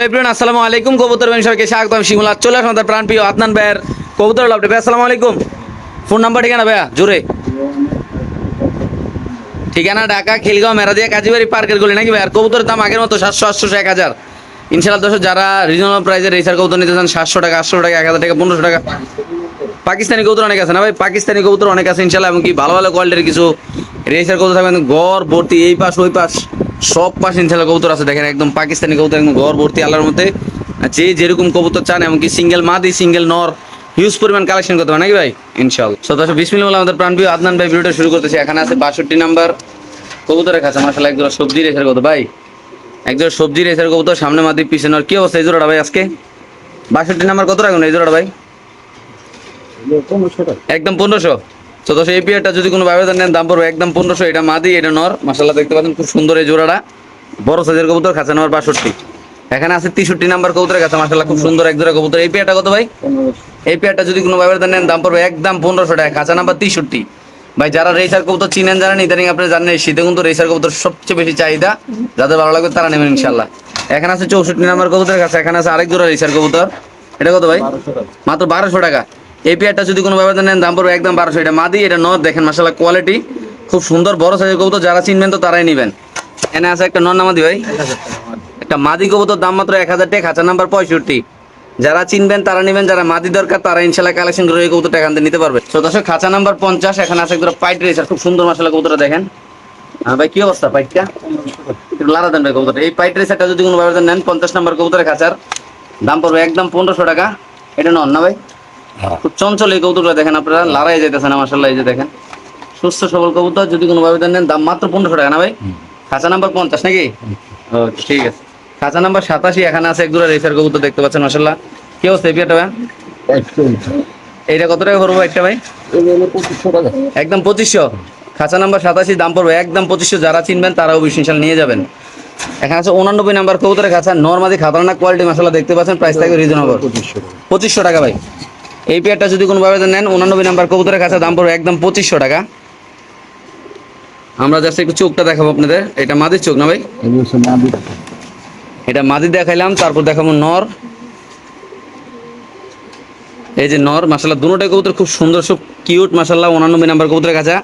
আসসালামু আলাইকুম। কবুতর বেন সবাইকে স্বাগতম। শিমুলা চলে আসুন আমাদের প্রাণপ্রিয় আদনান ভাইয়ের কবুতর লাভ ভাই আসসালামু আলাইকুম। ফোন নাম্বার ঠিকানা ভাইয়া? জোরে। ঠিকানা ঢাকা, খিলগাঁও মেরাদিয়া কাজীবাড়ি, পার্কের গলি নাকি ভাই? কবুতরের দাম আগের মতো সাতশো, আটশো এক হাজার। ইনশাল্লাহ দর্শক, যারা রিজনেবল প্রাইসের রেসার কবুতর নিতে চান, সাতশো টাকা, আটশো টাকা, এক হাজার টাকা, পনেরোশো টাকা। পাকিস্তানি কবুতর অনেক আছে না ভাই? পাকিস্তানি কবুতর অনেক আছে ইনশাল্লাহ এমনকি ভালো ভালো কোয়ালিটির কিছু রেসার কবুতর থাকবেন গড়, ভর্তি, এই পাশ, ওই পাশ। সব পাশ ইনশাল্লাহ কবুতর আছে। দেখেন একদম পাকিস্তানি কবুতর একদম গড় ভর্তি আল্লাহর মধ্যে আর যে যেরকম কবুতর চান এমনকি সিঙ্গেল মাদি সিঙ্গেল নর হিউজ পরিমাণ কালেকশন করতে পারে নাকি ভাই? ইনশাল্লাহ। সদস্য বিসমিল আমাদের প্রাণপ্রিয় আদনান ভাই ভিডিওটা শুরু করতেছি। এখানে আছে বাষট্টি নাম্বার কবুতর কবুতরের কাছে মাসাল্লাহ একজোড়া সবজি রেসার কত ভাই? একজোড়া সবজি রেসার কবুতর সামনে মাদি পিছনে নর। কি অবস্থা এই জোড়াটা ভাই আজকে? বাষট্টি নাম্বার কত রাখুন এই জোড়াটা ভাই? একদম পনেরোশো? তো দশ এই পিয়ারটা যদি কোনো ব্যবধান নেন দাম পড়বে একদম পনেরোশো। এটা মাদি এটা নর। মাসাল্লাহ দেখতে পাচ্ছেন খুব সুন্দর এই জোড়াটা। বড় সাইজের কবুতর খাঁচা বাষট্টি। এখানে আছে তেষট্টি নাম্বার কবুতরের কাছে মাসাল্লাহ খুব সুন্দর এক জোড়া কবুতর। এই পেয়ারটা কত ভাই? এই পেয়ারটা যদি কোনো ব্যবধান নেন দাম পড়বে একদম পনেরোশো টাকা। খাঁচা নাম্বার তেষট্টি। ভাই যারা রেসার কবুতর চিনেন জানেন ইদানিং আপনি জানেন এই শীতে কিন্তু রেসার কবুতর সবচেয়ে বেশি চাহিদা। যাদের ভালো লাগবে তারা নেবেন ইনশাল্লাহ এখানে আছে চৌষট্টি নাম্বার কবুতরের কাছে এখানে আছে আরেক জোড়া রেসার কবুতর। এটা কত ভাই? মাত্র বারোশো টাকা। এই পেয়ারটা যদি কোনো ব্যবধান নেন, দাম পড়বে একদম বারোশো। এটা মাদি, এটা নদ, দেখেন মাসাল্লাহ কোয়ালিটি খুব সুন্দর, বড় সাইজের কবুতর, যারা চিনবেন তো তারাই নেবেন। এনে আছে একটা নন নামাদি ভাই? একটা মাদি কবুতর, দাম মাত্র এক হাজার টাকা, খাঁচা নাম্বার পঁয়ষট্টি। যারা চিনবেন, তারা নেবেন, যারা মাদি দরকার, তারা ইনশাল্লাহ কালেকশন করে এই কবুতরটা এখান থেকে নিতে পারবে। তো খাঁচা নাম্বার পঞ্চাশ, এখানে আছে একদম পাইট রেসার খুব সুন্দর মাসাল্লাহ কবুতরটা দেখেন। হ্যাঁ ভাই, কি অবস্থা পাইটটা একটু দেন ভাই কবুতরটা। এই পাইট রেসারটা যদি কোনো ব্যবধান নেন, পঞ্চাশ নাম্বার কবুতরের খাঁচার, দাম পড়বে একদম পনেরোশো টাকা। এটা নন না ভাই? খুব চঞ্চল এই কবুতরটা দেখেন আপনারা লড়াই যেতেছে না মাসাল্লাহ এই যে দেখেন। সুস্থ সবল কবুতর যদি কোনো ব্যবধান নেন দাম মাত্র পনেরোশো টাকা না ভাই? খাঁচা নাম্বার পঞ্চাশ নাকি? ঠিক আছে। খাঁচা নাম্বার সাতাশি এখানে আছে এক দুটা রেসার কবুতর দেখতে পাচ্ছেন মাসাল্লাহ কি অবস্থা এই বিয়েটা ভাই? এইটা কত টাকা পড়ব একটা ভাই? একদম পঁচিশশো। খাঁচা নাম্বার সাতাশি দাম পড়বে একদম পঁচিশশো যারা চিনবেন তারা অবশ্যই নিয়ে যাবেন। এখানে আছে উনানব্বই নাম্বার কবুতরের খাঁচা নর্মাদি খাতারনাক কোয়ালিটি মশলা দেখতে পাচ্ছেন প্রাইস থাকবে রিজনেবল পঁচিশশো টাকা ভাই। এই পেয়ারটা যদি কোনো ভাবে নেন উনানব্বই নাম্বার কবুতরের কাছে দাম পড়বে একদম পঁচিশশো টাকা। আমরা জাস্ট একটু চোখটা দেখাবো আপনাদের। এটা মাদির চোখ না ভাই? এটা মাদি দেখাইলাম তারপর দেখাবো নর। এই যে নর মাসাল্লাহ দুটোটাই কবুতর খুব সুন্দর সব কিউট মাসাল্লাহ উনানব্বই নাম্বার কবুতরের কাছে।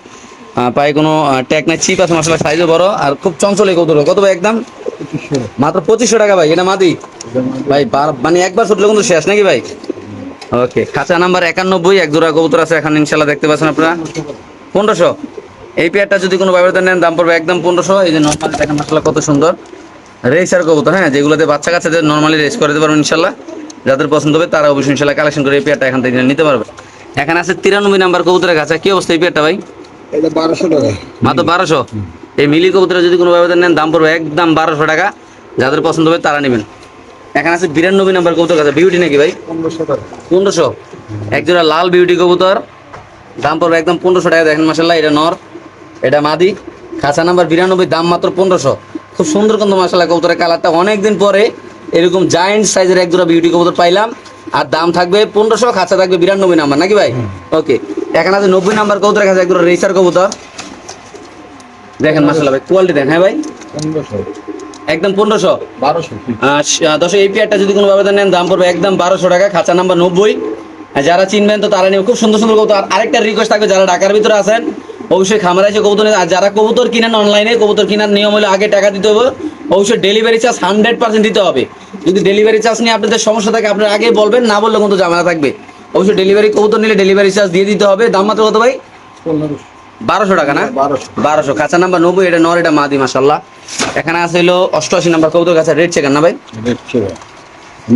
পায়ে কোনো ট্যাগ নাই চিপ আছে মাসাল্লাহ সাইজও বড় আর খুব চঞ্চল এই কবুতর কত ভাই একদম? মাত্র পঁচিশশো টাকা ভাই এটা মাদি। ভাই মানে একবার ছুটলে কিন্তু শেষ নাকি ভাই? ওকে খাঁচা নাম্বার একানব্বই এক জোড়া কবুতর আছে এখন ইনশাল্লাহ দেখতে পাচ্ছেন আপনারা। পনেরোশো। এই পেয়ারটা যদি কোনো ব্যবহার নেন দাম পড়বে একদম পনেরোশো। এই যে নর্মালি দেখেন কত সুন্দর। রেসার কবুতর হ্যাঁ যেগুলোতে বাচ্চা কাচ্চাদের নর্মালি রেস করে দিতে পারবেন ইনশাল্লাহ যাদের পছন্দ হবে তারা অবশ্যই ইনশাল্লাহ কালেকশন করে এই পেয়ারটা এখান থেকে নিতে পারবে। এখানে আছে তিরানব্বই নাম্বার কবুতরের কাছে কি অবস্থা এই পেয়ারটা ভাই? বারোশো টাকা। মাত্র বারোশো? এই মিলি কবুতরে যদি কোনো ব্যবধান নেন দাম পড়বে একদম বারোশো টাকা। যাদের পছন্দ হবে তারা নেবেন। এখানে আছে বিরানব্বই নাম্বার কবুতর কাছে। বিউটি নাকি ভাই? পনেরোশো। একজোড়া লাল বিউটি কবুতর। দাম পড়বে একদম পনেরোশো টাকা। দেখেন মাসাল্লাহ এটা নর, এটা মাদি। খাঁচা নাম্বার বিরানব্বই, দাম মাত্র পনেরোশো। খুব সুন্দর কিন্তু মাসাল্লাহ কবুতরের কালারটা। অনেকদিন পরে এরকম জায়েন্ট সাইজের একজোড়া বিউটি কবুতর পাইলাম। আর দাম থাকবে পনেরোশো, খাঁচা থাকবে বিরানব্বই নাম্বার, নাকি ভাই? ওকে এখানে আছে নব্বই নাম্বার কবুতরের কাছে একজোড়া রেসার কবুতর। দেখেন মাসাল্লাহ ভাই কোয়ালিটি দেখেন হ্যাঁ ভাই? পনেরোশো। একদম পনেরোশো? বারোশো। দশ এই পেয়ারটা যদি কোনো ব্যবধান নেন দাম পড়বে একদম বারোশো টাকা। খাঁচা নাম্বার নব্বই। আর যারা চিনবেন তো তারা নেবে খুব সুন্দর সুন্দর কবুতর। আর আরেকটা রিকোয়েস্ট থাকবে যারা ঢাকার ভিতরে আছেন অবশ্যই খামারে এসে কবুতর আর যারা কবুতর কিনেন অনলাইনে কবুতর কেনার নিয়ম হলে আগে টাকা দিতে হবে। অবশ্যই ডেলিভারি চার্জ হান্ড্রেড পার্সেন্ট দিতে হবে। যদি ডেলিভারি চার্জ নিয়ে আপনাদের সমস্যা থাকে আপনারা আগে বলবেন না বললে কিন্তু ঝামেলা থাকবে। অবশ্যই ডেলিভারি কবুতর নিলে ডেলিভারি চার্জ দিয়ে দিতে হবে। দাম মাত্র কত ভাই? বারোশো টাকা না? বারোশো। বারোশো। খাঁচা নাম্বার নব্বই এটা নর এটা মাদি মাসাল্লাহ এখানে আছে হলো অষ্টআশি নাম্বার কবুতর কাছে রেড চেকার না ভাই? রেট ছিল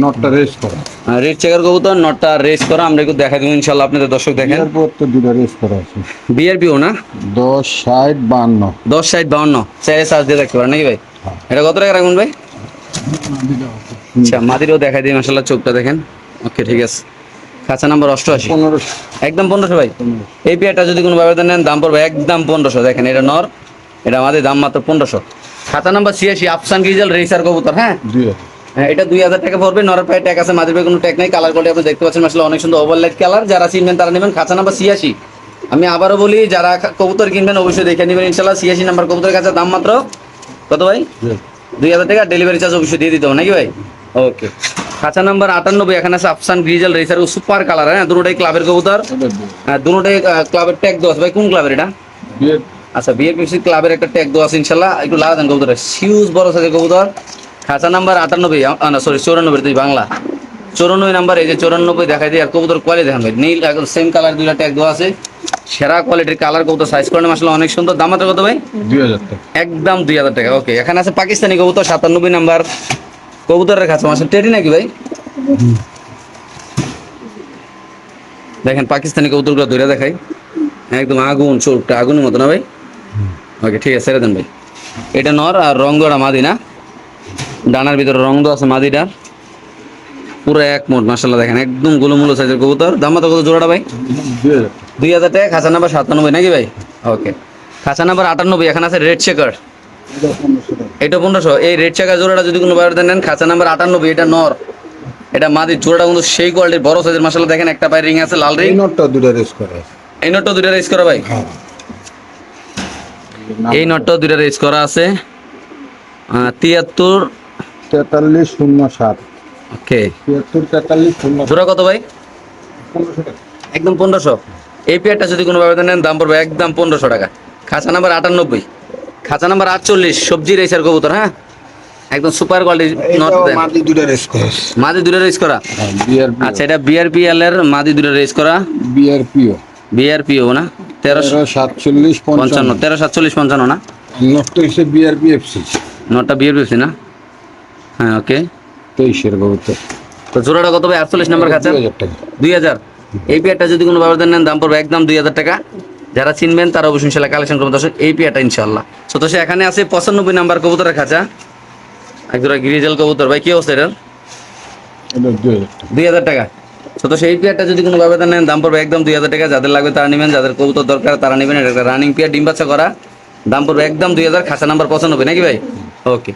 নটটা রেস করা। রেড চেকার কবুতর নটটা রেস করা আমরা একটু দেখা দেবো ইনশাল্লাহ আপনাদের দর্শক দেখেন। তো দুটো রেস করা আছে। বিআরপিও না? দশ ষাট বান্ন। দশ ষাট বাউন্ন। চাইলে চার্জ দিয়ে রাখতে পারেন নাকি ভাই? এটা কত টাকা রাখবেন ভাই? আচ্ছা মাদিরও দেখা দিই মাসাল্লাহ চোখটা দেখেন। ওকে ঠিক আছে। খাঁচা নাম্বার অষ্টআশি। পনেরোশো। একদম পনেরোশো ভাই? এই পেয়ারটা যদি কোনো ব্যবধান নেন দাম পড়বে একদম পনেরোশো। দেখেন এটা নর এটা আমাদের দাম মাত্র পনেরোশো। খাতা নাম্বার ছিয়াশি আফসান গিজাল রেসার কবুতর হ্যাঁ? হ্যাঁ এটা দুই হাজার টাকা পড়বে নরের পায়ে ট্যাগ আছে মাঝের কোনো ট্যাগ নেই কালার কোয়ালিটি আপনি দেখতে পাচ্ছেন আসলে অনেক সুন্দর ওভারলাইট কালার যারা চিনবেন তারা নেবেন খাঁচা নাম্বার ছিয়াশি। আমি আবারও বলি যারা কবুতর কিনবেন অবশ্যই দেখে নেবেন ইনশাল্লাহ ছিয়াশি নাম্বার কবুতরের কাছে দাম মাত্র কত ভাই? দুই হাজার। টাকা ডেলিভারি চার্জ অবশ্যই দিয়ে দিতে হবে নাকি ভাই? ওকে। খাঁচা নাম্বার আটানব্বই এখানে আছে আফসান গ্রিজেল রেসার সুপার কালার হ্যাঁ দুটোটাই ক্লাবের কবুতর। হ্যাঁ দুটোটাই ক্লাবের ট্যাগ দেওয়া ভাই কোন ক্লাবের এটা? আচ্ছা বিএপিসি ক্লাবের একটা ট্যাগ দেওয়া আছে ইনশাল্লাহ। একটু লাগা দেন কবুতর। হিউজ বড় সাইজের কবুতর। খাঁচা নাম্বার আটানব্বই না সরি চৌরানব্বই তুই বাংলা। চৌরানব্বই নাম্বার এই যে চৌরানব্বই দেখাই দিই আর কবুতর কোয়ালিটি দেখান ভাই। নীল একদম সেম কালার দুইটা ট্যাগ দেওয়া আছে। সেরা কোয়ালিটির কালার কবুতর সাইজ করে আসলে অনেক সুন্দর। দাম মাত্র কত ভাই? দুই হাজার টাকা। একদম দুই হাজার টাকা ওকে এখানে আছে পাকিস্তানি কবুতর সাতানব্বই নাম্বার কবুতরের কাছে মাসে টেডি নাকি ভাই? দেখেন পাকিস্তানি কবুতরগুলো ধরে দেখাই। একদম আগুন চোখটা আগুনের মতো না ভাই? ওকে ঠিক আছে ছেড়ে দেন ভাই। এটা নর আর রং দেওয়া মাদি না? ডানার ভিতরে রং দেওয়া আছে মাদিটার পুরো এক মোট মাসাল্লাহ দেখেন একদম গোলমূল সাইজের কবুতর। দাম কত কত জোড়াটা ভাই? দুই হাজার টাকা খাঁচা নাম্বার সাতানব্বই নাকি ভাই? ওকে খাঁচা নাম্বার আটানব্বই এখানে আছে রেড শেকার। এটা পনেরোশো। এই রেড চাকা জোড়াটা যদি কোনো বাড়িতে নেন খাঁচা নাম্বার আটানব্বই এটা নর। এটা মাদি জোড়াটা কিন্তু সেই কোয়ালিটির বড় সাইজের মশলা দেখেন একটা পায়ে রিং আছে লাল এই রিং নটটা দুটা রেস করা এই নটটা দুইটা রেস করা ভাই? হ্যাঁ। এই নটটা দুইটা রেস করা আছে। তিয়াত্তর তেতাল্লিশ শূন্য সাত। ওকে তিয়াত্তর তেতাল্লিশ শূন্য জোড়া কত ভাই? পনেরোশো টাকা। একদম পনেরোশো। এই পেয়ারটা যদি কোনো বাড়িতে নেন দাম পড়বে একদম পনেরোশো টাকা। খাঁচা নাম্বার আটানব্বই। খাঁচা নাম্বার আটচল্লিশ সবজি রেসার কবুতর হ্যাঁ? একদম সুপার কোয়ালিটি নট মাটি দুটা রেস করা মাদি দুটো রেস করা? হ্যাঁ আচ্ছা এটা বিআরপিএল এর মাদি দুটো রেস করা। বিআরপিও বিআরপিও না? তেরোশো সাতচল্লিশ পঞ্চান্ন। তেরো সাতচল্লিশ পঞ্চান্ন না? নটটা হচ্ছে বিআরপি এফসি নটা বিয়ের বেশি না? হ্যাঁ ওকে। তেইশের কবুতর তো। জোড়াটা কত ভাই? আটচল্লিশ নাম্বার খাঁচা। দুই হাজার এই পেয়ারটা যদি কোনো ব্যবধান নেন দাম পড়বে একদম দুই হাজার টাকা। যারা চিনবেন তারা অবশ্যই ইনশাল্লাহ কালেকশন করবেন। দর্শক এই পেয়ারটা ইনশাল্লাহ। তো তো সে এখানে আছে পঁচানব্বই নাম্বার কবুতরের খাঁচা। এক জোড়া গিরিজেল কবুতর। ভাই কি অবস্থা এটার? দুই হাজার টাকা। তো সেই পেয়ারটা যদি কোনো ব্যবধান নেন দাম পড়বে একদম দুই হাজার টাকা। যাদের লাগবে তারা নেবেন যাদের কবুতর দরকার তারা নেবেন। এটা একটা রানিং পেয়ার ডিম বাচ্চা করা। দাম পড়বে একদম দুই হাজার খাঁচা নাম্বার পঁচানব্বই নাকি ভাই? ওকে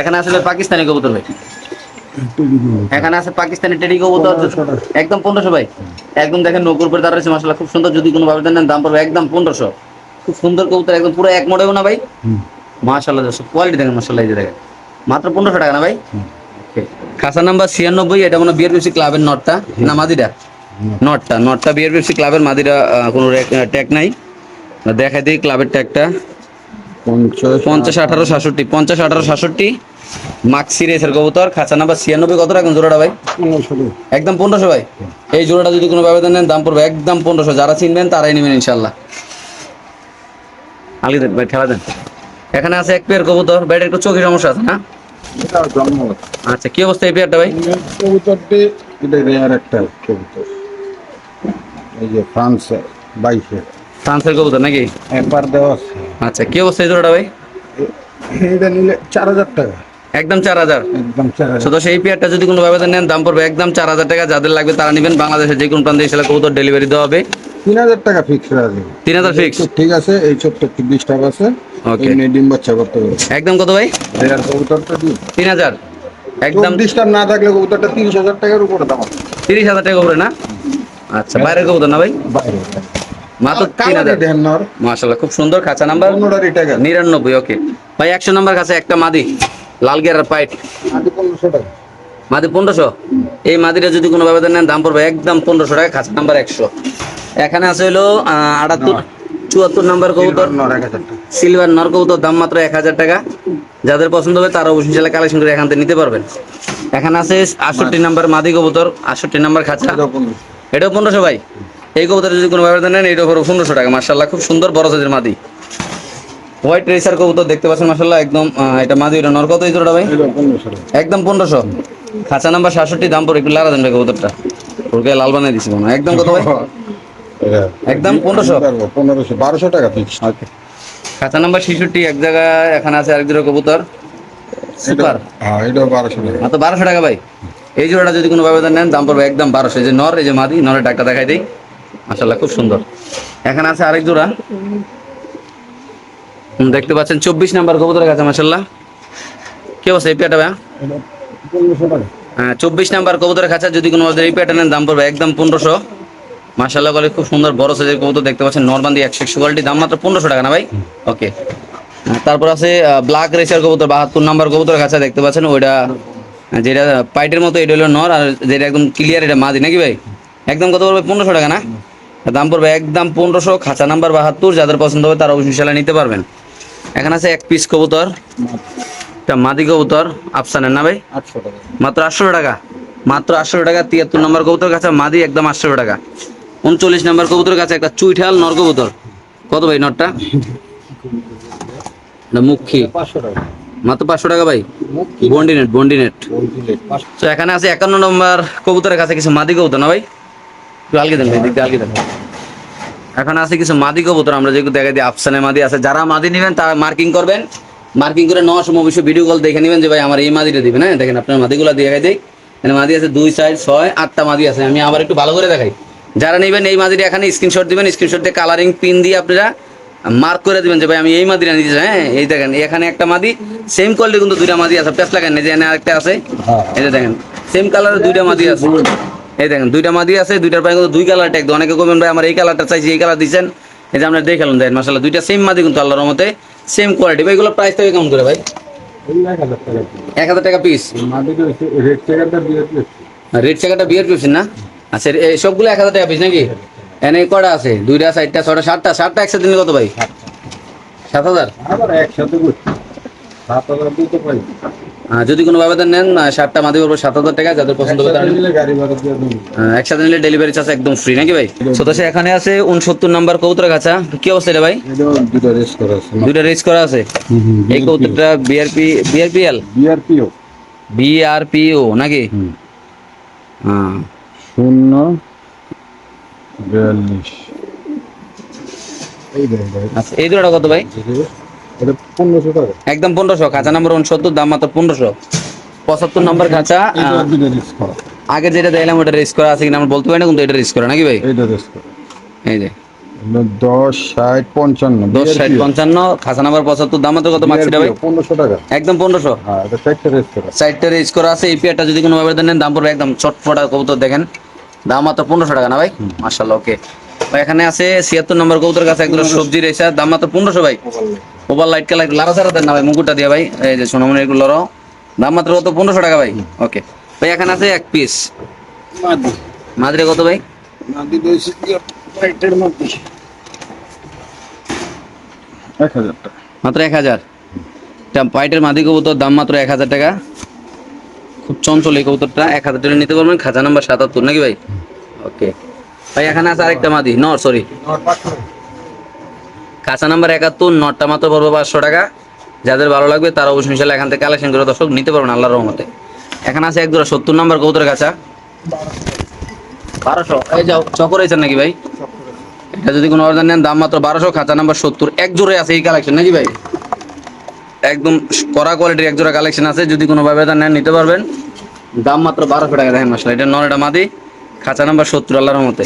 এখানে আসলে পাকিস্তানি কবুতর ভাই। এখানে আছে পাকিস্তানি টেডি কবুতর একদম পনেরোশো ভাই। একদম দেখেন নৌকুর উপরে দাঁড়াচ্ছে মাসাল্লাহ খুব সুন্দর। যদি কোনো ব্যবধান নেন দাম পড়বে একদম পনেরোশো। খুব সুন্দর কবুতর একদম পুরো এক মোড়েও না ভাই? হুম। মাশাল্লাহ কোয়ালিটি দেখেন মাসাল্লাহ এই দেখেন। মাত্র পনেরোশো টাকা না ভাই. খাসা নাম্বার ছিয়ানব্বই এটা মনে বিআরপিসি ক্লাবের নটটা? না মাদিরা? নটটা। নটটা বিআরপিসি ক্লাবের মাদিরা কোনো ট্যাগ নাই। দেখাই দিই ক্লাবের ট্যাগটা পঞ্চাশ পঞ্চাশ আঠারো সাতষট্টি। পঞ্চাশ আঠারো সাতষট্টি। মাক্সি রেসের কবুতর। খাঁচা নাম্বার ছিয়ানব্বই কত রাখুন জোড়াটা ভাই? একদম পনেরোশো ভাই? এই জোড়াটা যদি কোনো ব্যবধান নেন দাম পড়বে একদম পনেরোশো। যারা চিনবেন তারাই নেবেন ইনশাল্লাহ। আলি দেন ভাই ঠেলা দেন। এখানে আছে এক পেয়ার কবুতর। ব্যাটের একটু চোখের সমস্যা আছে না? আচ্ছা কি অবস্থা এই পেয়ারটা ভাই? কবুতরটি এটা রেয়ার একটা কবুতর। এই যে ফ্রান্সে বাইশে ফ্রান্সের কবুতর নাকি? একবার দেওয়া আচ্ছা কি অবস্থা এই জোড়াটা ভাই? এটা নিলে চার হাজার টাকা। একদম চার হাজার? একদম শুধু সেই পেয়ারটা যদি কোনো ব্যবধান নেন দাম পড়বে একদম চার হাজার টাকা। যাদের লাগবে তারা নেবেন বাংলাদেশের যে কোনো প্রান্তে এসে কবুতর ডেলিভারি দেওয়া হবে। তিন হাজার টাকা ফিক্স তিন হাজার ফিক্স ঠিক আছে এই ছোট্ট একটু ডিস্টার্ব আছে। এমনি ডিম বাচ্চা করতে পারবে একদম কত ভাই? তিন হাজার। একদম ডিস্টার্ব না থাকলে কবুতরটা তিরিশ হাজার টাকার উপরে দাম তিরিশ হাজার করে না? আচ্ছা বাইরের কবুতর না ভাই? বাইরে মাত্র তিন হাজার। দেন খুব সুন্দর খাঁচা নাম্বার। নিরানব্বই ওকে ভাই একশো নাম্বার কাছে একটা মাদি। লাল গেরার পাইট। মাদি পনেরোশো এই মাদিটা যদি কোনো ব্যবধান নেন দাম পড়বে একদম পনেরোশো টাকা খাঁচা নাম্বার একশো। এখানে আছে হলো আটাত্তর চুয়াত্তর নাম্বার কবুতর। সিলভার নর কবুতর দাম মাত্র এক হাজার টাকা। যাদের পছন্দ হবে তারা অবশ্যই কালেকশন করে এখান থেকে নিতে পারবেন। এখানে আছে আটষট্টি নাম্বার মাদি কবুতর আটষট্টি নাম্বার খাঁচা। এটাও পনেরোশো। ভাই। এই কবুতর যদি কোনো নেন এটাও পড়বে পনেরোশো টাকা। মার্শাল্লাহ খুব সুন্দর বড় সাইজের মাদি। হোয়াইট রেসার কবুতর দেখতে পাচ্ছেন মার্শাল্লাহ একদম এটা মাদি এটা নর কত এই জোড়াটা ভাই? একদম পনেরোশো। খাঁচা নাম্বার সাতষট্টি দাম পড়ে একটু লারা দেন ভাই কবুতরটা। ওকে লাল বানিয়ে দিছি একদম কত ভাই? এটা একদম পনেরোশো। পনেরোশো বারোশো টাকা ফিক্স খাঁচা নাম্বার ছেষট্টি এক জায়গায় এখানে আছে আরেক জোড়া কবুতর। সুপার হ্যাঁ এটাও বারোশো টাকা। মাত্র বারোশো টাকা ভাই। এই জোড়াটা যদি কোনো ব্যবধান নেন দাম পড়বে একদম বারোশো। এই যে নর এই যে মাদি নরের ডাকটা দেখাই দিই। মাসাল্লাহ খুব সুন্দর। এখানে আছে আরেক জোড়া। দেখতে পাচ্ছেন চব্বিশ নাম্বার কবুতরের কাছে মাসাল্লাহ কি অবস্থা এই পেয়াটা টাকা। হ্যাঁ চব্বিশ নাম্বার কবুতরের কাছে যদি কোনো এই পেয়াটা নেন দাম পড়বে একদম পনেরোশো। মাসাল্লাহ করে খুব সুন্দর বড় সাইজের কবুতর দেখতে পাচ্ছেন। নর্মালি একশো একশো কোয়ালিটি দাম মাত্র পনেরোশো টাকা না ভাই? ওকে তারপর আছে ব্ল্যাক রেসার কবুতর বাহাত্তর নাম্বার কবুতরের কাছে দেখতে পাচ্ছেন ওইটা যেটা পাইটের মতো এটা হলো নর আর যেটা একদম ক্লিয়ার এটা মাদি নাকি ভাই? একদম কত পড়বে? পনেরোশো টাকা না? দাম পড়বে একদম পনেরোশো খাঁচা নাম্বার বাহাত্তর যাদের পছন্দ হবে তারা অবশ্যই সেলা নিতে পারবেন। এখানে আছে এক পিস কবুতর একটা মাদি কবুতর আফসানের না ভাই? আটশো টাকা। মাত্র আটশো টাকা। মাত্র আটশো টাকা তিয়াত্তর নম্বর কবুতর কাছে মাদি একদম আটশো টাকা। উনচল্লিশ নম্বর কবুতরের কাছে একটা চুইঠাল নর কবুতর। কত ভাই নরটা? মুখী। মাত্র পাঁচশো টাকা ভাই? বন্ডিনেট বন্ডিনেট তো এখানে আছে একান্ন নম্বর কবুতরের কাছে কিছু মাদি কবুতর না ভাই? আলগে দেন ভাই দিয়ে আলগে দেন। এখানে আছে কিছু মাদি কবুতর আমরা যেগুলো দেখা দিই আফসানে মাদি আছে। যারা মাদি নেবেন তারা মার্কিং করবেন। মার্কিং করে নেওয়ার সময় অবশ্যই ভিডিও কল দেখে নেবেন যে ভাই আমার এই মাদিটা দিবেন হ্যাঁ? দেখেন আপনার মাদিগুলো দিয়ে দিই। এখানে মাদি আছে দুই চার ছয় আটটা মাদি আছে। আমি আবার একটু ভালো করে দেখাই। যারা নেবেন এই মাদিটা এখানে স্ক্রিনশট দিবেন স্ক্রিনশট দিয়ে কালারিং পিন দিয়ে আপনারা মার্ক করে দিবেন যে ভাই আমি এই মাদিটা নিতে চাই। হ্যাঁ এই দেখেন এখানে একটা মাদি সেম কোয়ালিটি কিন্তু দুইটা মাদি আছে। প্যাস লাগান যে আরেকটা আছে। হ্যাঁ। এই দেখেন সেম কালারের দুইটা মাদি আছে। এই দেখেন দুইটা মাদি আছে দুইটার পায়ে কিন্তু দুই কালার ট্যাগ অনেকে কমেন ভাই আমার এই কালারটা চাইছি এই কালার দিচ্ছেন এই যে আমরা দেখালাম দেখেন মাসাল্লাহ দুইটা সেম মাদি কিন্তু আল্লাহর মতে সেম কোয়ালিটি ভাই এগুলো প্রাইস থেকে কেমন করে ভাই? এক হাজার টাকা পিস রেড চেকারটা বিয়ার পিস না? আচ্ছা এই সবগুলো এক হাজার টাকা পিস নাকি? এনে কটা আছে? দুইটা চারটা ছটা সাতটা? সাতটা একসাথে নিলে কত ভাই? সাত হাজার? যদি কোনো ব্যবধান নেন সাতটা মাদি পড়বে সাত হাজার টাকা যাদের পছন্দ হবে একসাথে নিলে ডেলিভারি চার্জ একদম ফ্রি নাকি ভাই? সতাশে এখানে আছে উনসত্তর নাম্বার কবুতর কাছা। কি অবস্থা এটা ভাই? দুইটা রেস করা আছে। এই কবুতরটা বিআরপি বিআরপিএল বিআরপিও বিআরপিও নাকি? হ্যাঁ শূন্য বিয়াল্লিশ। এই আচ্ছা এই দুটা কত ভাই? পনেরোশো টাকা। একদম পনেরোশো খাঁচা নাম্বার উনসত্তর দাম মাত্র পনেরোশো। পঁচাত্তর নম্বর আগে যেটা দেখলাম ওটা রেস করা আছে কিনা আমরা বলতে পারি না কিন্তু এটা রেস করা নাকি ভাই? এইটা রেস করা এই যে। দশ ষাট পঞ্চান্ন দশ ষাট পঞ্চান্ন খাঁচা নাম্বার পঁচাত্তর দাম মাত্র কত মার্কসিটা ভাই? পনেরোশো টাকা। একদম পনেরোশো। হ্যাঁ চারটে রেজ করা। আছে এই পেয়ারটা যদি কোনো ভাবে নেন দাম পড়বে একদম চটপটা কবুতর দেখেন। দাম মাত্র পনেরোশো টাকা না ভাই? মার্শাল্লাহ ওকে ভাই এখানে আছে ছিয়াত্তর নম্বর কবুতর কাছে একদম সবজি রয়েছে দাম মাত্র পনেরোশো ভাই। ওভার লাইট কালার লারা সারা দেন না ভাই মুকুটটা দিয়ে ভাই। এই যে সোনামণি এগুলো দাম মাত্র কত? পনেরোশো টাকা ভাই। ওকে ভাই এখানে আছে এক পিস মাদি। মাদ্রে কত ভাই? টাকা। মাত্র এক হাজার। এটা পাইটের মাদি কবুতর দাম মাত্র এক হাজার টাকা। খুব চঞ্চল এই কবুতরটা। এক হাজার টাকা নিতে পারবেন খাজা নাম্বার সাতাত্তর নাকি ভাই? ওকে ভাই এখানে আছে আরেকটা মাদি নর সরি কাঁচা নাম্বার একাত্তর নটটা মাত্র পড়বে পাঁচশো টাকা। যাদের ভালো লাগবে তারা অবশ্যই ইনশাল্লাহ এখান থেকে কালেকশন করে দর্শক নিতে পারবেন আল্লাহর রহমতে। এখানে আছে এক জোড়া সত্তর নাম্বার কবুতরের কাছা বারোশো। এই যাও চকর হয়েছেন নাকি ভাই? এটা যদি কোনো অর্ডার নেন দাম মাত্র বারোশো খাঁচা নাম্বার সত্তর। এক জোড়ে আছে এই কালেকশন নাকি ভাই? একদম কড়া কোয়ালিটির এক জোড়া কালেকশন আছে যদি কোনো ভাবে নেন নিতে পারবেন। দাম মাত্র বারোশো টাকা দেখেন মাসলা এটা নর এটা মাদি খাঁচা নাম্বার সত্তর আল্লাহর মতে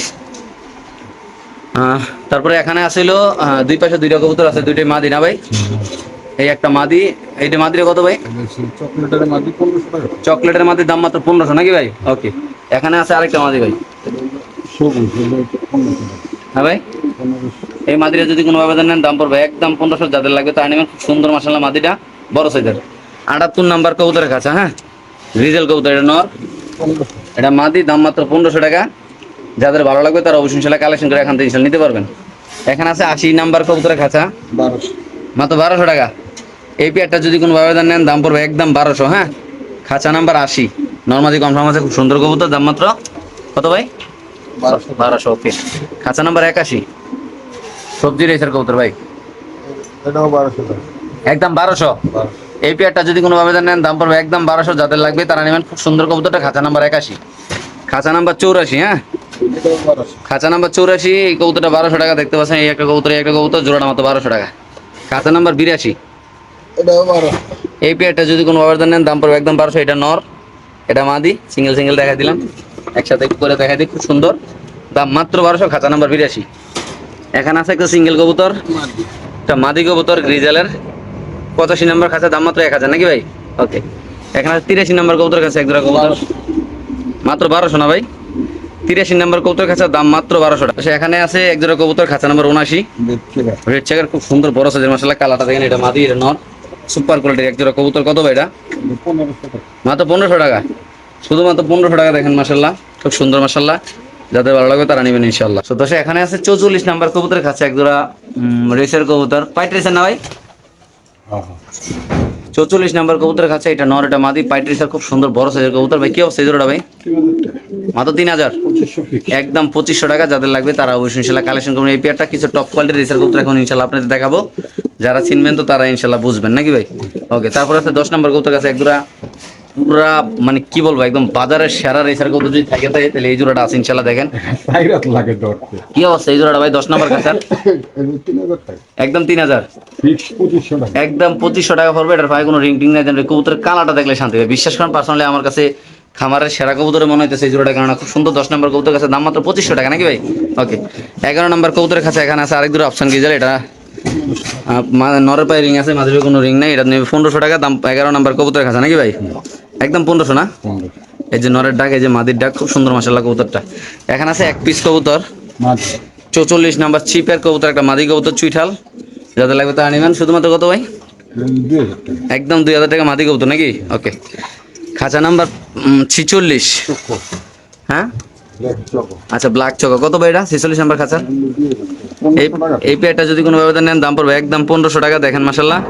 তারপরে এখানে আসিল দুই পাশে দুইটা কবুতর আছে দুইটাই মাদি না ভাই? এই একটা মাদি এইটা মাদিরে কত ভাই? চকলেটের মাদি চকলেটের মাদির দাম মাত্র পনেরোশো নাকি ভাই? ওকে এখানে আছে আরেকটা মাদি ভাই। হ্যাঁ ভাই? এই মাদিরা যদি কোনো আবেদন নেন দাম পড়বে একদম পনেরোশো যাদের লাগবে তা নেবেন খুব সুন্দর মাসাল্লাহ মাদিটা বড় সাইজের। আটাত্তর নাম্বার কবুতরের কাছে হ্যাঁ? রিজেল কবুতর এটা নর। এটা মাদি দাম মাত্র পনেরোশো টাকা। যাদের ভালো লাগবে তারা অবশ্যই ইনশাল্লাহ কালেকশন করে এখান থেকে নিতে পারবেন। এখানে আছে আশি নাম্বার কবুতরের খাঁচা বারোশো। মাত্র বারোশো টাকা। এই পেয়ারটা যদি কোনো আবেদন নেন দাম পড়বে একদম বারোশো হ্যাঁ? খাঁচা নাম্বার আশি। নর্মালি কনফার্ম আছে খুব সুন্দর কবুতর দাম মাত্র কত ভাই? বারোশো। বারোশো ওকে। খাঁচা নাম্বার একাশি। সবজি রেসের কবুতর ভাই। এটাও বারোশো একদম বারোশো? এই পেয়ারটা যদি কোনো আবেদন নেন দাম পড়বে একদম বারোশো। যাদের লাগবে তারা নেবেন। খুব সুন্দর কবুতরটা খাঁচা নাম্বার একাশি। খাঁচা নাম্বার চৌরাশি হ্যাঁ? খাঁচা নাম্বার চৌরাশি এই কবুতরটা বারোশো টাকা দেখতে পাচ্ছেন। এই একটা কবুতর একটা কবুতর জোড়াটা মতো বারোশো টাকা। খাঁচা নাম্বার বিরাশি। এই পেয়ারটা যদি কোনো আবেদন নেন দাম পড়বে একদম বারোশো। এটা নর এটা মাদি সিঙ্গেল সিঙ্গেল দেখা দিলাম। একসাথে করে দেখা দিই খুব সুন্দর। দাম মাত্র বারোশো খাঁচা নাম্বার বিরাশি। এখানে আছে একটা সিঙ্গেল কবুতর, একটা মাদি কবুতর, গ্রিজালের। পঁচাশি নম্বর খাঁচা, দাম মাত্র এক হাজার, নাকি ভাই? ওকে। এখানে আছে তিরাশি নম্বর কবুতর কাছে এক জোড়া কবুতর। মাত্র বারোশো না ভাই? তিরাশি নম্বর কবুতর খাঁচার দাম মাত্র বারোশো টাকা। এখানে আছে এক জোড়া কবুতর, খাঁচা নম্বর উনাশি রেড চেকার খুব সুন্দর, বড় সাইজের মশলা কালারটা দেখেন, এটা মাদি, এটা নর। সুপার কোয়ালিটির এক জোড়া কবুতর, কত ভাই এটা? মাত্র পনেরোশো টাকা। শুধুমাত্র পনেরোশো টাকা দেখেন মাসাল্লাহ খুব সুন্দর মাসাল্লাহ যাদের ভালো লাগবে তারা নেবেন ইনশাল্লাহ তো দর্শক, এখানে আছে চৌচল্লিশ নাম্বার কবুতরের কাছে এক জোড়া রেসের কবুতর। পাইট রেসের না ভাই? চৌচল্লিশ নাম্বার কবুতরের কাছে এটা নর, এটা মাদি। পাইট রেসের খুব সুন্দর, বড় সাইজের কবুতর। ভাই, কি অবস্থা জোড়াটা ভাই? মাত্র তিন হাজার। একদম পঁচিশশো টাকা, যাদের লাগবে তারা অবশ্যই ইনশাল্লাহ কালেকশন করবেন। এই পেয়ারটা কিছু টপ কোয়ালিটির রেসার কবুতর এখন ইনশাল্লাহ আপনাদের দেখাবো। যারা চিনবেন তো তারা ইনশাল্লাহ বুঝবেন, নাকি ভাই? ওকে তারপর আছে দশ নম্বর কবুতর কাছে এক জোড়া পুরা মানে কি বলব একদম বাজারের সেরা রেসার কবুতর যদি থাকে তাহলে এই জোড়াটা আছে ইনশাল্লাহ দেখেন। লাগে কি অবস্থা এই জোড়াটা ভাই দশ নম্বর কাছে একদম তিন হাজার। একদম পঁচিশশো টাকা পড়বে এটার ভাই কোনো রিং টিং নাই কবুতরের কালারটা দেখলে শান্তি হবে বিশ্বাস করেন পার্সোনালি আমার কাছে খামারের সেরা কবুতরে মনে হইতেছে এই জোড়াটা কারণ খুব সুন্দর দশ নম্বর কবুতরের কাছে দাম মাত্র পঁচিশশো টাকা নাকি ভাই? ওকে এগারো নম্বর কবুতরের কাছে এখানে আছে আরেক দূর অপশন গিজার এটা? নরের পায়ে রিং আছে মাঝে কোনো রিং নাই এটা নেবে পনেরোশো টাকা দাম এগারো নম্বর কবুতরের কাছে নাকি ভাই? একদম পনেরোশো না? এই যে নরের ডাক এই যে মাদির ডাক খুব সুন্দর মাসাল্লাহ কবুতরটা। এখানে আছে এক পিস কবুতর। চৌচল্লিশ নাম্বার চিপের কবুতর একটা মাদি কবুতর চুইঠাল। যাদের লাগবে তারা নেবেন। শুধুমাত্র কত ভাই? একদম দুই হাজার টাকা মাদি কবুতর নাকি? ওকে খাঁচা নাম্বার ছিচল্লিশ। হ্যাঁ? আচ্ছা ব্ল্যাক চক কত ভাই এটা? ছেচল্লিশ নাম্বার খাঁচা? এই পেয়ারটা যদি কোনো ব্যবধান নেন দাম পড়বে একদম পনেরোশো টাকা। দেখেন মাসাল্লাহ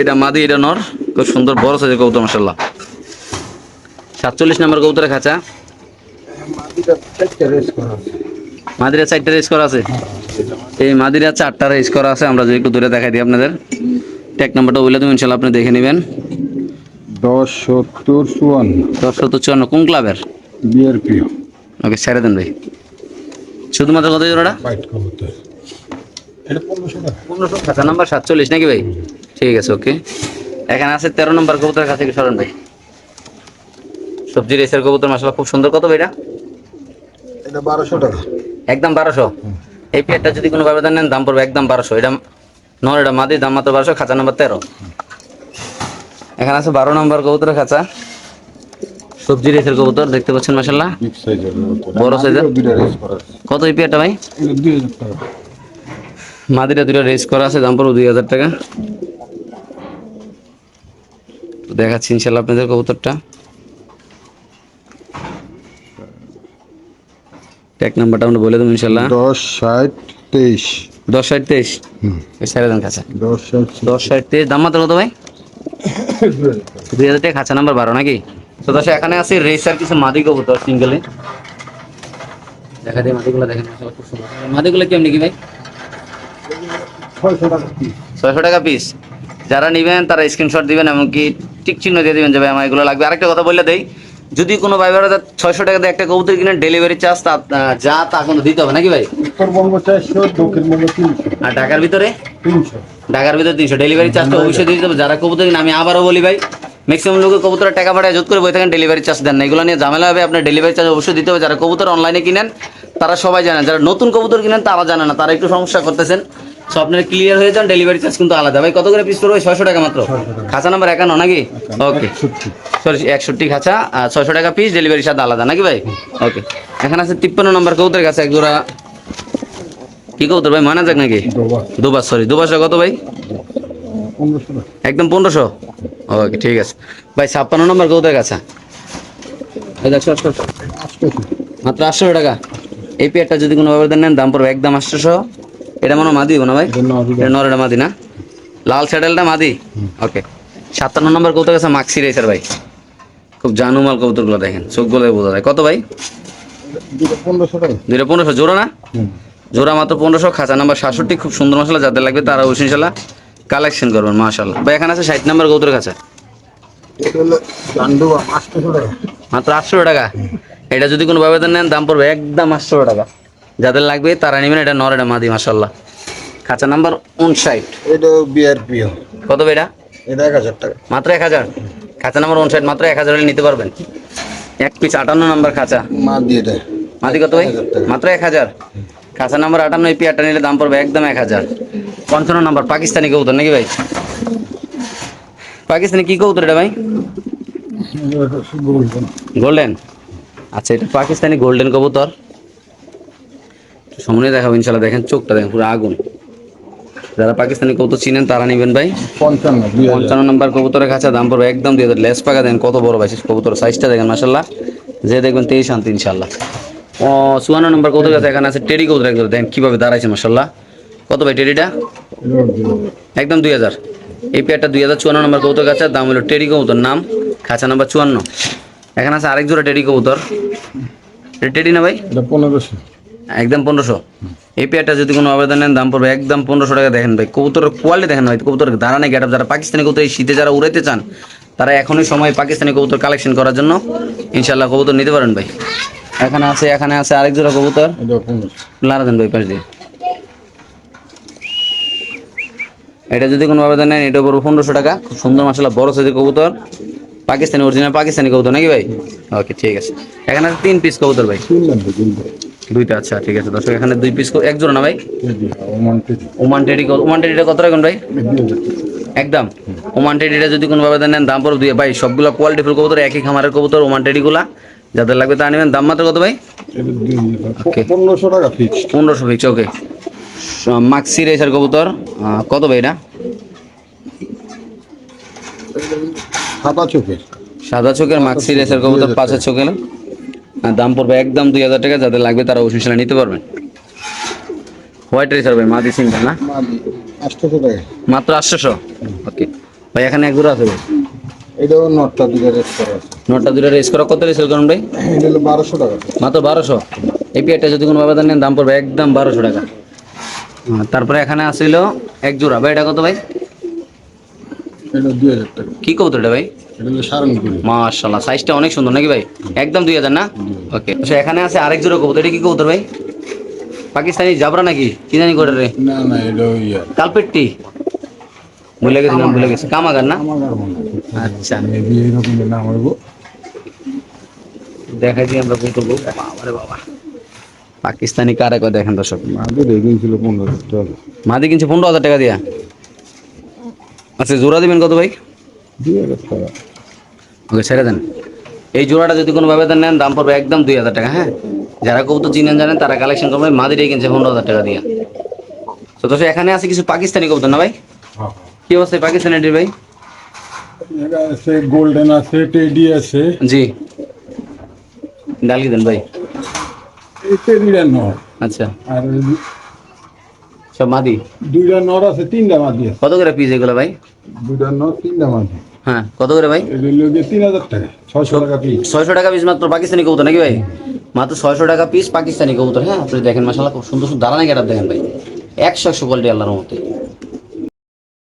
এটা মাদি এটা নর। খুব সুন্দর বড় সাইজের কবুতর মাসাল্লাহ সাতচল্লিশ নম্বর কবুতরের খাঁচা আছে মাদিরা চারটা রেস করা আছে। এই মাদিরা চারটা রেস করা আছে আমরা যদি একটু দূরে দেখাই দিই আপনাদের। ট্যাগ নাম্বারটা বলে দেবো ইনশাল্লাহ আপনি দেখে নেবেন। দশ সত্তর চুয়ান্ন। দশ সত্তর চুয়ান্ন কোন ক্লাবের? ওকে ছেড়ে দেন ভাই। শুধুমাত্র কত জোড়াটা? পনেরোশো টাকা। নাম্বার সাতচল্লিশ নাকি ভাই? ঠিক আছে ওকে। এখানে আছে তেরো নম্বর কবুতরের কাছে কি সরেন ভাই। সবজি রেসের কবুতর মাসালা খুব সুন্দর। কত ভাইটা এটা বারোশো টাকা। একদম বারোশো? এই পেয়ারটা যদি কোনো ব্যবধান নেন দাম পড়বে একদম বারোশো। এটা নর এটা মাদি দাম মাত্র বারোশো খাঁচা নাম্বার তেরো। এখানে আছে বারো নম্বর কবুতরের খাঁচা। সবজি রেসের কবুতর দেখতে পাচ্ছেন মাসাল্লাহ সাইজের বড় আছে। কত এই পেয়ারটা ভাই? মাদিরা দুটো রেস করা আছে দাম পড়বে দুই হাজার টাকা। দেখাচ্ছি ইনশাল্লাহ আপনাদের কবুতরটা। ট্যাগ নাম্বারটা আমরা বলে দেবো ইনশাল্লাহ দশ ষাট তেইশ। দশ ষাট তেইশ। হুম। ছেড়ে দেন কাছে। দশ ষাট তেইশ। দাম মাত্র কত ভাই? দুই হাজার টাকা খাঁচা নাম্বার বারো নাকি? তো দশ এখানে আছে রেসার কিছু মাদি কবুতর সিঙ্গেলে দেখা দিয়ে মাদিগুলো দেখেন খুব সুন্দর। মাদিগুলো কেমনি কি ভাই? ছয়শো টাকা পিস যারা নেবেন তারা স্ক্রিনশট দিবেন এমনকি টিক চিহ্ন দিয়ে দিবেন যে ভাই আমার এগুলো লাগবে। আরেকটা কথা বলে দেই যদি কোনো ভাই ভাইরা ছয়শো টাকা দিয়ে একটা কবুতর কিনেন ডেলিভারি চার্জ তা যা তা কোনো দিতে হবে নাকি ভাই? উত্তরবঙ্গ চারশো দক্ষিণবঙ্গ তিনশো। আর ঢাকার ভিতরে? তিনশো। ঢাকার ভিতরে তিনশো। ডেলিভারি চার্জটা অবশ্যই দিতে হবে। যারা কবুতর কিনে আমি আবারও বলি ভাই ম্যাক্সিমাম লোকের কবুতরের টাকা পাঠায় যোগ করে বই থাকেন ডেলিভারি চার্জ দেন না। এগুলো নিয়ে ঝামেলা হবে আপনার ডেলিভারি চার্জ অবশ্যই দিতে হবে। যারা কবুতর অনলাইনে কিনেন তারা সবাই জানেন। যারা নতুন কবুতর কিনেন তারা জানে না। তারা একটু সমস্যা করতেছেন। সো আপনার ক্লিয়ার হয়ে যান ডেলিভারি চার্জ কিন্তু আলাদা। ভাই কত করে পিস পড়বে? ছয়শো টাকা মাত্র। খাঁচা নাম্বার একান্ন নাকি? ওকে সরি একষট্টি। খাঁচা আর ছয়শো টাকা পিস ডেলিভারি সাথে আলাদা নাকি ভাই? ওকে এখানে আছে তিপ্পান্ন নম্বর কবুতরের কাছে এক জোড়া। কি কবুতর ভাই মানা যাক নাকি দোবার সরি দুবারটা কত ভাই? একদম পনেরোশো? ওকে ঠিক আছে। ভাই ছাপ্পান্ন নম্বর কবুতরের কাছে। মাত্র আটশো টাকা। এই পেয়ারটা যদি কোনো ব্যবধান নেন দাম পড়বে একদম আটশোশো। এটা মনে মাদি না ভাই? এটা নর, এটা- এটা নর এটা মাদি না? লাল স্যাডেলটা মাদি? ওকে সাতান্ন নম্বর কবুতর কাছে মাক্সি রেসার ভাই। খুব জানুমাল কবুতরগুলো দেখেন চোখগুলো বোঝা যায়। কত ভাই? দুইটা পনেরোশো জোড়া না? জোড়া মাত্র পনেরোশো খাঁচা নাম্বার সাতষট্টি খুব সুন্দর মশলা যাদের লাগবে তারা অবশ্যই ইনশাল্লাহ কালেকশন করবেন মাশাল্লাহ ভাই এখানে আছে ষাট নম্বর কবুতর কাছে মাত্র আটশো টাকা? এটা যদি কোনো ব্যবধান নেন দাম পড়বে একদম আটশো টাকা। যাদের লাগবে তারা নেবেন এটা নর এটা মাদি মাসাল্লাহ খাঁচা নাম্বার উনষাট। এটা বিয়ার প্রিয় কত এটা এটা এক হাজার টাকা। মাত্র এক হাজার? খাঁচা নাম্বার উনষাট মাত্র এক হাজার নিতে পারবেন। এক পিস আটান্ন নাম্বার খাঁচা। মা দিয়ে দেয় মাদি কত ভাই? মাত্র এক হাজার। খাঁচা নাম্বার আটান্ন এই পিয়ারটা নিলে দাম পড়বে একদম এক হাজার। পঞ্চান্ন নাম্বার পাকিস্তানি কবুতর নাকি ভাই? পাকিস্তানি কি কবুতর এটা ভাই? গোল্ডেন। আচ্ছা এটা পাকিস্তানি গোল্ডেন কবুতর। সামনে দেখাবো ইনশাল্লাহ। দেখেন চোখটা দেখেন পুরো আগুন। যারা পাকিস্তানি কবুতর চিনেন তারা নেবেন ভাই। পঞ্চান্ন পঞ্চান্ন নম্বর কবুতরের কাছে দাম পড়বে একদম দিয়ে দেবেন লেস পাকা দেন কত বড় ভাই কবুতর। সাইজটা দেখেন মাসাল্লাহ যে দেখবেন তেই শান্তি ইনশাল্লাহ ও চুয়ান্ন নম্বর কবুতর কাছে এখানে আছে টেডি কবুতর একদম। দেখেন কীভাবে দাঁড়াইছে মাসাল্লাহ কত ভাই টেডিটা? একদম দুই হাজার। এই পেয়ারটা দুই হাজার চুয়ান্ন নম্বর কবুতর কাছে দাম হলো টেডি কবুতর নাম খাঁচা নাম্বার চুয়ান্ন। এখানে আছে আরেক জোড়া টেডি কবুতর। টেডি না ভাই? পনেরোশো। একদম পনেরোশো। এই পেয়ারটা যদি কোনো আবেদন নেন দাম পড়বে একদম পনেরোশো টাকা। দেখেন ভাই কবুতরের কোয়ালিটি দেখেন ভাই কবুতরের দাঁড়ানে গেট যারা পাকিস্তানি কবুতর এই শীতে যারা উড়াইতে চান তারা এখনই সময় পাকিস্তানি কবুতর কালেকশন করার জন্য ইনশাল্লাহ কবুতর নিতে পারেন ভাই। এখানে আছে এখানে আছে আরেক জোড়া কবুতর। এটা লারা দেন ভাই পাশ দিয়ে। এটা যদি কোনো আবেদন নেন এটা পড়বে পনেরোশো টাকা। খুব সুন্দর মাসাল্লাহ বড় সাইজের কবুতর। পাকিস্তানি অরিজিনাল পাকিস্তানি কবুতর নাকি ভাই? ওকে ঠিক আছে। এখানে আছে তিন পিস কবুতর ভাই। দুইটা আচ্ছা ঠিক আছে। দর্শক এখানে দুই পিস এক জোড়া না ভাই? ওমান টেডি কত- ওমান টেডিটা কত রাখুন ভাই? একদম। ওমান টেডিটা যদি কোনো ভাবে নেন দাম পড়বে দুই ভাই সবগুলো কোয়ালিটি ফুল কবুতর একই খামারের কবুতর ওমান টেডিগুলা যাদের লাগবে তা নেবেন। দাম মাত্র কত ভাই? পনেরোশো টাকা ফিক্স পনেরোশো ফিক্স ওকে মাক্সি রেসার কবুতর কত ভাই এটা? সাদা চোখের। সাদা চোখের মাক্সি রেসার কবুতর পাঁচের আর দাম পড়বে একদম দুই হাজার টাকা যাদের লাগবে তারা অবশ্যই সেটা নিতে পারবেন হোয়াইট রেসার ভাই মাদি সিংটা না? মাত্র আটশোশো? ওকে ভাই এখানে এক জোড়া আছে ভাই? এটাও নটটা দুটো রেট করা আছে। নোটটা দুটো রেস করা কত রেসেল করুন ভাই? এটা হলো বারোশো টাকা। মাত্র বারোশো? এই পেয়ারটা যদি কোনো নেন দাম পড়বে একদম বারোশো টাকা। তারপরে এখানে আসিল এক জোড়া। ভাই এটা কত ভাই? এটা দুই হাজার টাকা। কি কবুতর এটা ভাই? মাশাল্লাহ সাইজটা অনেক সুন্দর নাকি ভাই? একদম দুই হাজার না? ওকে আচ্ছা এখানে আছে আরেক জোড়া কবুতর এটা কি কবুতর ভাই? পাকিস্তানি জাবরা নাকি? কি জানি করে রে? কালপেট্টি। ভুলে গেছি নাম ভুলে গেছি। কামাগার না। আচ্ছা। দেখাই দিই আমরা কবুতর বাবা পাকিস্তানি কারে কয় দেখেন দর্শক। মাদি কিনছে পনেরো হাজার টাকা দিয়া? আচ্ছা জোড়া দিবেন কত ভাই? দুই হাজার টাকা। ওকে ছেড়ে দেন। এই জোড়াটা যদি কোনো ভাবে নেন দাম পড়বে একদম দুই হাজার টাকা হ্যাঁ? যারা কবুতর চিনেন জানেন তারা কালেকশন করবে মাদিটাই কিনছে পনেরো হাজার টাকা দিয়ে। তো দর্শক এখানে আছে কিছু পাকিস্তানি কবুতর না ভাই? হ্যাঁ কি অবস্থা এই পাকিস্তানি ভাই? আছে গোল্ডেন আছে টেডি আছে। জি। ডালি দেন ভাই? টেডিটা নর। আচ্ছা। আর সব মাদি? দুইটা নর আছে তিনটা মাদি আছে। কত করে পিস এগুলো ভাই? দুইটা নর তিনটা মাদি। হ্যাঁ কত করে ভাই? তিন হাজার টাকা ছয়শো টাকা পিস ছয়শো টাকা পিস মাত্র পাকিস্তানি কবুতর নাকি ভাই? মাত্র ছয়শো টাকা পিস পাকিস্তানি কবুতর হ্যাঁ আপনি দেখেন মাসাল্লাহ খুব সুন্দর সুন্দর দাঁড়ানি গেটাপ দেখেন ভাই। একশো একশো কোয়ালিটি আল্লাহর মধ্যে